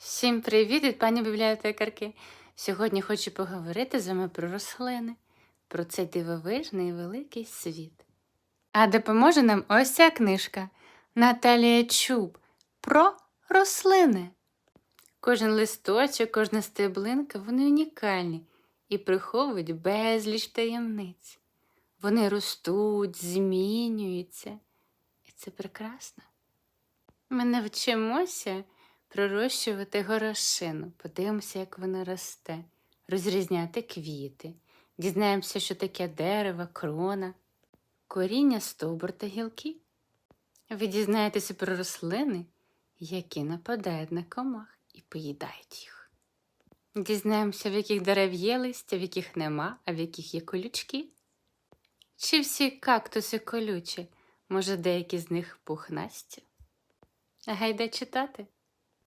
Всім привіт від пані бібліотекарки. Сьогодні хочу поговорити з вами про рослини, про цей дивовижний великий світ. А допоможе нам ось ця книжка Наталія Чуб про рослини. Кожен листочок, кожна стеблинка вони унікальні і приховують безліч таємниць. Вони ростуть, змінюються, і це прекрасно. Ми навчимося пророщувати горошину, подивимося, як воно росте, розрізняти квіти, дізнаємося, що таке дерево, крона, коріння, стовбур та гілки. Ви дізнаєтеся про рослини, які нападають на комах і поїдають їх. Дізнаємося, в яких дерев є листя, в яких нема, а в яких є колючки. Чи всі кактуси колючі, може, деякі з них пухнасті? Гайда читати.